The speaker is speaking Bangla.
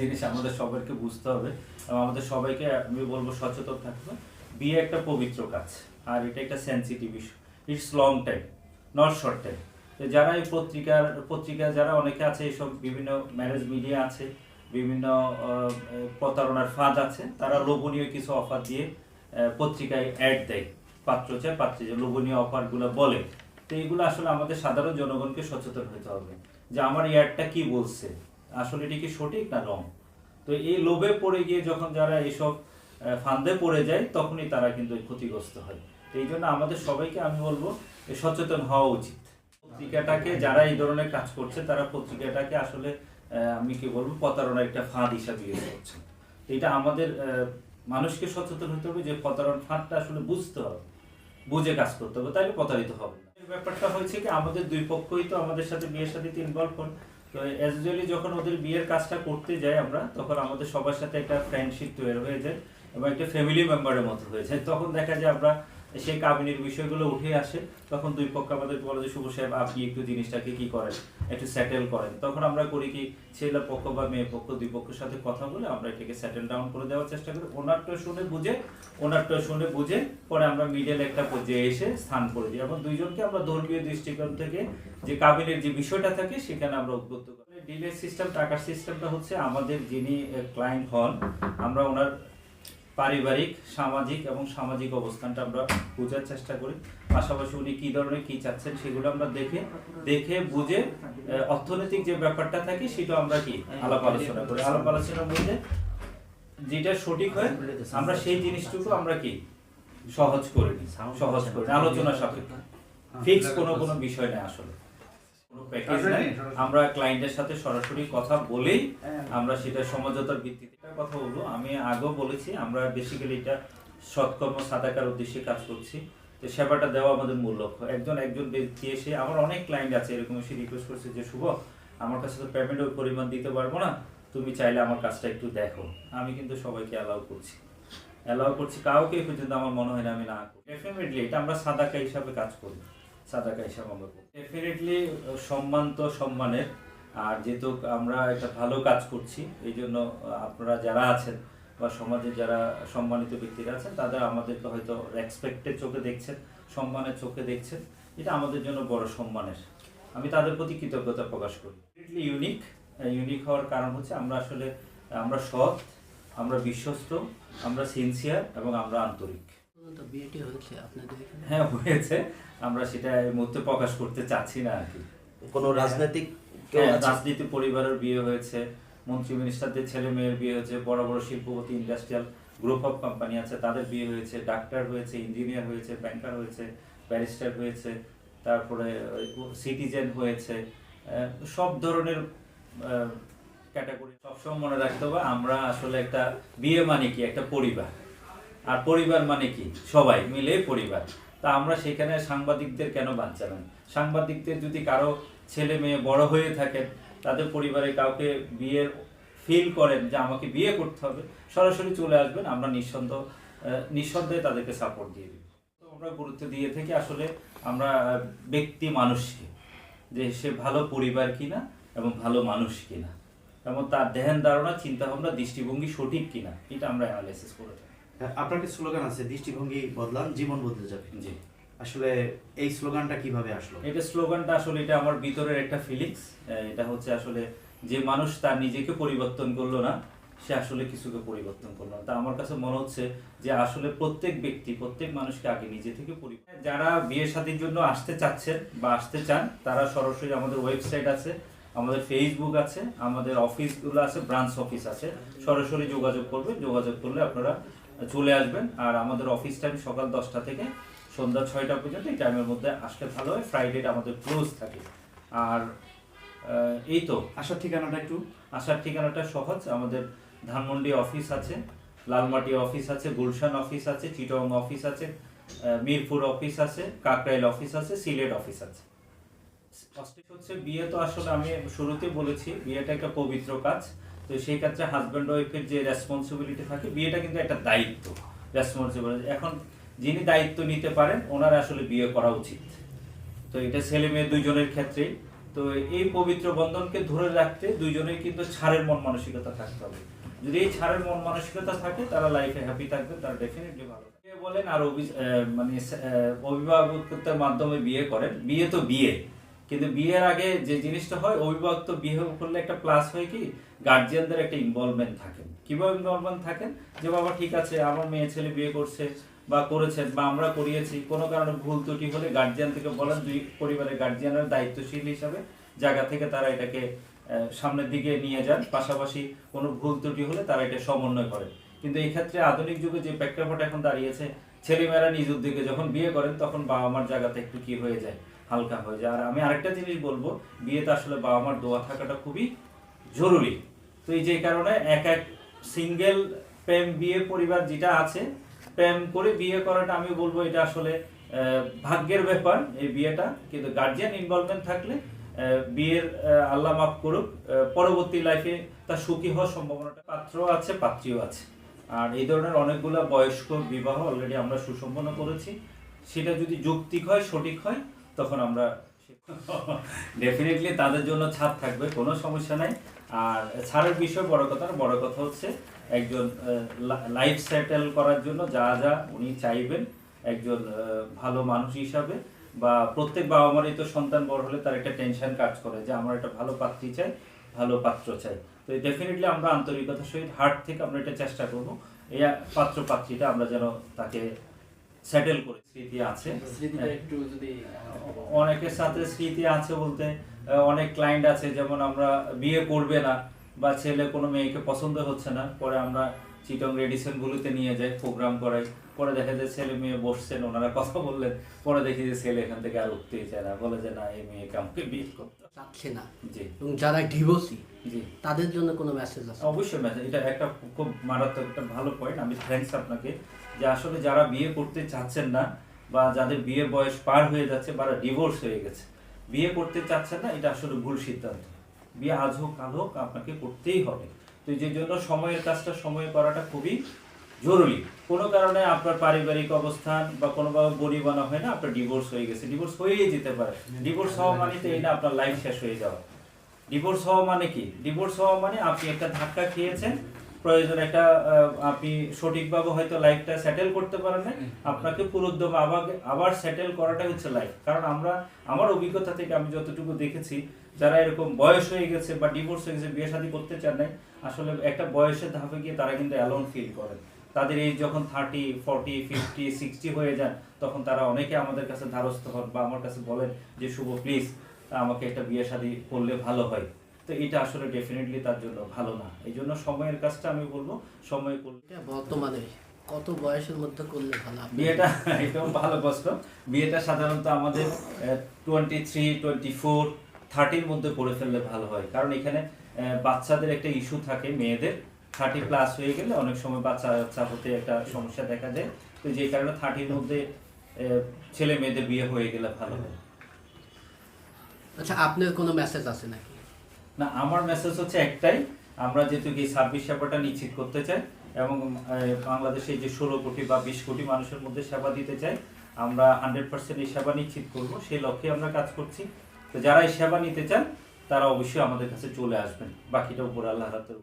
জিনিস আমাদের সবাইকে বুঝতে হবে এবং আমাদের সবাইকে, আমি বলব, সচেতন থাকবে বিয়ে একটা পবিত্র কাজ, আর এটা একটা sensitive issue it's long time not short time যারা এই পত্রিকার, পত্রিকা যারা অনেকে আছে এইসব বিভিন্ন ম্যারেজ মিডিয়া আছে, বিভিন্ন প্রতারণার ফাঁদ আছে, তারা লোভনীয় কিছু অফার দিয়ে পত্রিকায় অ্যাড দেয়। পাত্র চায়, পাত্রী যে লোভনীয় অফারগুলো বলে। তো এইগুলো আসলে আমাদের সাধারণ জনগণকে সচেতন হতে হবে যে আমার অ্যাডটা কি বলছে? আসলে এটি কি সঠিক না রং? তো এই লোভে পড়ে গিয়ে যখন যারা এইসব ফান্দে পড়ে যায়, তখনই তারা কিন্তু ক্ষতিগ্রস্ত হয়। এই জন্য আমাদের সবাইকে আমি বলব সচেতন হওয়া উচিত। পত্রিকাটাকে, যারা এই ধরনের কাজ করছে, তারা পত্রিকাটাকে আসলে আমি কি বলব, প্রতারণার একটা ফাঁদ হিসাবে ইউজ করছে। এটা আমাদের মানুষকে সচেতন হতে হবে যে প্রতারণ ফাঁদটা আসলে বুঝতে হবে, বুঝে কাজ করতে হবে তাহলে প্রতারিত হবে। ব্যাপারটা হয়েছে কি, আমাদের দুই পক্ষই তো আমাদের সাথে বিয়ের সাথে ইনভলভ হন তো অ্যাজুয়ালি যখন ওদের বিয়ের কাজটা করতে যাই আমরা, তখন আমাদের সবার সাথে একটা ফ্রেন্ডশিপ তৈরি হয়ে যায় এবং একটা ফ্যামিলি মেম্বারের মতো হয়ে যায়। তখন দেখা যায় আমরা সেই কাবিনের বিষয়গুলো উঠে আসে, তখন দুই পক্ষ আমাদের বলে যে, শুভ সাহেব, আপনি একটু জিনিসটাকে কি করেন? একটু সেটেল করেন। তখন আমরা করি কি, ছেলে পক্ষ বা মেয়ে পক্ষ, দুই পক্ষের সাথে কথা বলে আমরা এটাকে সেটেল ডাউন করে দেওয়ার চেষ্টা করি। ওনারটা শুনে বুঝে, ওনারটা শুনে বুঝে পরে আমরা মিডল একটা পর্যায়ে এসে স্থান করে দিই এবং দুইজনকে আমরা ধর্মীয় দৃষ্টিকোণ থেকে যে কাবিনের যে বিষয়টা থাকে সেখানে আমরা উদ্বুদ্ধ করি। ডিলের সিস্টেম টাকার সিস্টেমটা হচ্ছে আমাদের যিনি ক্লায়েন্ট হন, আমরা ওনার পারিবারিক সামাজিক এবং সামাজিক অবস্থানটা আমরা বোঝার চেষ্টা করি। পাশাপাশি উনি কি ধরনের কি চাচ্ছেন সেগুলো আমরা দেখে দেখে বুঝে অর্থনৈতিক যে ব্যাপারটা থাকে সেটা আমরা কি আলাপ আলোচনা করি। আলাপ আলোচনার মধ্যে যেটা সঠিক হয় আমরা সেই জিনিসটুকু আমরা কি সহজ করে নিই সহজ করে নিই, আলোচনা সাপেক্ষে। ফিক্স কোনো কোনো বিষয় নেই আসলে। কোনো প্যাকেজ নাই। আমরা ক্লায়েন্টের সাথে সরাসরি কথা বলেই আমরা সেটা সমঝোতার ভিত্তিতে কথা বলব আমি আগেও বলেছি, আমরা বেসিক্যালি এটা সৎকর্ম, সাদাকার উদ্দেশ্যে কাজ করছি। তো সেবাটা দেওয়া আমাদের মূল লক্ষ্য। একজন একজন ব্যক্তি এসে, আমার অনেক ক্লায়েন্ট আছে, এরকম এসে রিকোয়েস্ট করছে যে, শুভ, আমার কাছে তো পেমেন্ট ওই পরিমাণ দিতে পারব না, তুমি চাইলে আমার কাজটা একটু দেখো। আমি কিন্তু সবাইকে অ্যালাউ করছি। অ্যালাউ করছি, কাউকে পর্যন্ত আমার মনে হয় না আমি না করি। ডেফিনেটলি এটা আমরা সাদাকা হিসাবে কাজ করি। সাদাকা হিসাবে আমরা করি। ডেফিনেটলি সম্মান তো সম্মানের। আর যেহেতু আমরা একটা ভালো কাজ করছি এই জন্য আপনারা যারা আছেন বা সমাজে যারা সম্মানিত ব্যক্তিরা আছেন তাদের আমাদেরকে হয়তো রেসপেক্টের চোখে দেখছেন সম্মানের চোখে দেখছেন। এটা আমাদের জন্য বড় সম্মানের। আমি তাদের প্রতি কৃতজ্ঞতা প্রকাশ করি। ইউনিক ইউনিক হওয়ার কারণ হচ্ছে আমরা আসলে আমরা সৎ আমরা বিশ্বস্ত আমরা সিনসিয়ার এবং আমরা আন্তরিক। হ্যাঁ হয়েছে। আমরা সেটা এই মুহূর্তে প্রকাশ করতে চাচ্ছি না আর কি। কোনো রাজনৈতিক? রাজনীতি পরিবারের বিয়ে হয়েছে মন্ত্রী মিনিস্টারদের ছেলে মেয়ের বিয়ে হয়েছে বড় বড় শিল্পপতি ইন্ডাস্ট্রিয়াল গ্রুপ অফ কোম্পানি আছে তাদের বিয়ে হয়েছে ডাক্তার হয়েছে ইঞ্জিনিয়ার হয়েছে ব্যাংকার হয়েছে ব্যারিস্টার হয়েছে তারপরে সিটিজেন হয়েছে সব ধরনের ক্যাটাগরি সবসময় মনে রাখতে হবে আমরা আসলে একটা বিয়ে মানে কি? একটা পরিবার। আর পরিবার মানে কি? সবাই মিলে পরিবার। তা আমরা সেখানে সাংবাদিকদের কেন বাঁচাবেন সাংবাদিকদের যদি কারও ছেলে মেয়ে বড় হয়ে থাকেন তাদের পরিবারে কাউকে বিয়ের ফিল করেন যে আমাকে বিয়ে করতে হবে সরাসরি চলে আসবেন আমরা নিঃসন্দেহ নিঃসন্দেহে তাদেরকে সাপোর্ট দিয়ে দিব। তো আমরা গুরুত্ব দিয়ে থাকি আসলে আমরা ব্যক্তি মানুষকে যে সে ভালো পরিবার কিনা এবং ভালো মানুষ কিনা এবং তার ধ্যান ধারণা চিন্তা ভাবনা দৃষ্টিভঙ্গি সঠিক কিনা এটা আমরা অ্যানালাইসিস করে থাকি। আপনার কি স্লোগান আছে দৃষ্টিভঙ্গি বদলান জীবন বদলে যাবে? জি। আসলে এই স্লোগানটা কীভাবে আসলো? এটা স্লোগানটা আসলে এটা আমার ভিতরের একটা ফিলিংস এটা হচ্ছে আসলে যে মানুষ তার নিজেকে পরিবর্তন করল না, সে আসলে কিছুকে পরিবর্তন করল না। তা আমার কাছে মনে হচ্ছে যে আসলে প্রত্যেক ব্যক্তি, প্রত্যেক মানুষকে আগে নিজে থেকে পরিবর্তন যারা বিয়ে শাদীর জন্য আসতে চাচ্ছেন বা আসতে চান, তারা সরাসরি আমাদের ওয়েবসাইট আছে, আমাদের ফেসবুক আছে, আমাদের অফিসগুলো আছে ব্রাঞ্চ অফিস আছে। সরাসরি যোগাযোগ করবেন, যোগাযোগ করলে আপনারা চলে আসবেন। আর আমাদের অফিস টাইম সকাল দশটা থেকে সন্ধ্যা ছয়টা পর্যন্ত এই টাইমের মধ্যে আসলে ভালো হয় ফ্রাইডে আমাদের ক্লোজ থাকে। আর এই তো। আসার ঠিকানাটা একটু? আসার ঠিকানাটা সহজ আমাদের ধানমন্ডি অফিস আছে লালমাটি অফিস আছে গুলশান অফিস আছে চিটং অফিস আছে মিরপুর অফিস আছে কাকরাইল অফিস আছে সিলেট অফিস আছে। হচ্ছে বিয়ে তো আসলে আমি শুরুতে বলেছি বিয়েটা একটা পবিত্র কাজ। তো সেই ক্ষেত্রে হাজব্যান্ড ওয়াইফের যে রেসপন্সিবিলিটি থাকে বিয়েটা কিন্তু একটা দায়িত্ব রেসপন্সিবিলিটি এখন যিনি দায়িত্ব নিতে পারেন, ওনার আসলে বিয়ে করা উচিত। তো এটা ছেলে মেয়ে দুইজনের ক্ষেত্রে। তো এই পবিত্র বন্ধনকে ধরে রাখতে দুইজনেই কিন্তু ছাড়ের মন মানসিকতা থাকতে হবে। যদি এই ছাড়ের মন মানসিকতা থাকে, তারা লাইফে হ্যাপি থাকবে, তারা ডেফিনেটলি ভালো বলেন আর মানে অভিভাবকত্বের মাধ্যমে বিয়ে করেন। বিয়ে তো বিয়ে। কিন্তু বিয়ের আগে যে জিনিসটা হয় অভিভাবক তো বিয়ে করলে একটা প্লাস হয় কি গার্জিয়ানদের একটা ইনভলভমেন্ট থাকে। কীভাবে ইনভলভমেন্ট থাকেন যে বাবা ঠিক আছে, আমার মেয়ে, ছেলে বিয়ে করছে বা করেছেন বা আমরা করিয়েছি, কোনো কারণে ভুল ত্রুটি হলে গার্জিয়ান থেকে বলেন, দুই পরিবারের গার্জিয়ানের দায়িত্বশীল হিসাবে জায়গা থেকে তারা এটাকে সামনের দিকে নিয়ে যান। পাশাপাশি কোনো ভুল ত্রুটি হলে তারা এটা সমন্বয় করে। কিন্তু এই ক্ষেত্রে আধুনিক যুগে যে প্রেক্ষাপট এখন দাঁড়িয়েছে, ছেলেমেয়েরা নিজ উদ্যোগে যখন বিয়ে করেন, তখন বাবা মার জায়গাতে একটু কি হয়ে যায়? হালকা হয়ে যায়। আর আমি আরেকটা জিনিস বলব, বিয়েতে আসলে বাবা মার দোয়া থাকাটা খুবই জরুরি। তো এই যে কারণে এক এক সিঙ্গেল প্রেম বিয়ে পরিবার যেটা আছে, প্রেম করে বিয়ে করাটা আমি বলব এটা আসলে ভাগ্যের ব্যাপার এই বিয়েটা। কিন্তু গার্জিয়ান ইনভলভমেন্ট থাকলে বিয়ের আল্লাহ মাফ করুক পরবর্তী লাইফে তার সুখী হওয়ার সম্ভাবনাটা পাত্র আছে, পাত্রীও আছে। আর এই ধরনের অনেকগুলো বয়স্ক বিবাহ অলরেডি আমরা সুসম্পন্ন করেছি। সেটা যদি যৌক্তিক হয়, সঠিক হয় তখন আমরা ডেফিনেটলি তাদের জন্য ছাড় থাকবে, কোনো সমস্যা নাই। আর ছাড়ের বিষয় বড় কথা বড় কথা হচ্ছে একজন লাইফ সেটেল করার জন্য যা যা উনি চাইবেন, একজন ভালো মানুষ হিসাবে বা প্রত্যেক বাবা মারই তো সন্তান বড় হলে তার একটা টেনশন কাজ করে যে আমার একটা ভালো পাত্রী চাই, ভালো পাত্র চাই। তো ডেফিনেটলি আমরা আন্তরিকতার সহিত হার্ট থেকে আমরা এটা চেষ্টা করব। এই পাত্র পাত্রীটা আমরা যেন তাকে সেটেল করে স্মৃতি আছে। একটু যদি অনেকের সাথে স্মৃতি আছে বলতে অনেক ক্লায়েন্ট আছে যেমন আমরা বিয়ে করবে না বা ছেলে কোনো মেয়েকে পছন্দ হচ্ছে না পরে আমরা চিটং রেডিসন গুলোতে নিয়ে যায় প্রোগ্রাম করাই পরে দেখা যায় ছেলে মেয়ে বসছেন ওনারা কথা বললেন। পরে দেখি যে ছেলে এখান থেকে আর উঠতেই চায় না। বলে যে না এই মেয়েকে আমাকে বিয়ে করতে চাচ্ছে না। জি। এবং যারা ডিভোর্সি জি। তাদের জন্য কোনো মেসেজ আছে অবশ্যই ম্যাম এটা একটা খুব মারাত্মক একটা ভালো পয়েন্ট আমি থ্যাঙ্কস আপনাকে যে আসলে যারা বিয়ে করতে চাচ্ছেন না বা যাদের বিয়ের বয়স পার হয়ে যাচ্ছে বা ডিভোর্স হয়ে গেছে বিয়ে করতে চাচ্ছেন না এটা আসলে ভুল সিদ্ধান্ত। বিয়ে আজ হোক কাল হোক আপনাকে করতেই হবে। তো যে জন্য সময়ের কাজটা সময়ে করাটা খুবই জরুরি। কোনো কারণে আপনার পারিবারিক অবস্থান বা কোনোভাবে বনিবানা হয় না, আপনার ডিভোর্স হয়ে গেছে। ডিভোর্স হয়েই যেতে পারে। ডিভোর্স হওয়া মানে তো এই না, আপনার লাইফ শেষ হয়ে যাওয়া। ডিভোর্স হওয়া মানে কি? ডিভোর্স হওয়া মানে আপনি একটা ধাক্কা খেয়েছেন, প্রয়োজন একটা আপনি সঠিকভাবে হয়তো লাইফটা সেটেল করতে পারেন না আপনাকে পুরোদ্যম আবার আবার সেটেল করাটাই হচ্ছে লাইফ কারণ আমরা, আমার অভিজ্ঞতা থেকে আমি যতটুকু দেখেছি, যারা এরকম বয়স হয়ে গেছে বা ডিভোর্স হয়ে গেছে, বিয়ে শাদী করতে চান নাই আসলে একটা বয়সের ধাপে গিয়ে তারা কিন্তু অ্যালোন ফিল করে। তাদের এই যখন থার্টি ফর্টি ফিফটি সিক্সটি হয়ে যান তখন তারা অনেকে আমাদের কাছে ধারস্থ হন বা আমার কাছে বলেন যে শুভ প্লিজ আমাকে একটা বিয়ে শাদী করলে ভালো হয়। তো এটা আসলে ডেফিনেটলি তার জন্য ভালো না। এই জন্য সময়ের কাজটা আমি বলব সময় করলে বর্তমানে কত বয়সের মধ্যে করলে ভালো? বিয়েটা একদম ভালো কষ্ট বিয়েটা সাধারণত আমাদের টোয়েন্টি থ্রি টোয়েন্টি ফোর থার্টির মধ্যে করে ফেললে ভালো হয়। কারণ এখানে বাচ্চাদের একটা ইস্যু থাকে মেয়েদের। থার্টি প্লাস হয়ে গেলে অনেক সময় বাচ্চা বাচ্চা হতে একটা সমস্যা দেখা যায়। তো যে কারণে থার্টির মধ্যে ছেলে মেয়েদের বিয়ে হয়ে গেলে ভালো হয়। আচ্ছা আপনার কোনো মেসেজ আছে নাকি? না আমার মেসেজ হচ্ছে একটাই। আমরা যেহেতু এই সার্ভিস সেবাটা নিশ্চিত করতে চাই এবং বাংলাদেশে যে ষোলো কোটি বা বিশ কোটি মানুষের মধ্যে সেবা দিতে চাই আমরা হান্ড্রেড পার্সেন্ট এই সেবা নিশ্চিত করব। সেই লক্ষ্যে আমরা কাজ করছি। তো যারা এই সেবা নিতে চান তারা অবশ্যই আমাদের কাছে চলে আসবেন। বাকিটা উপরে আল্লাহ হাতের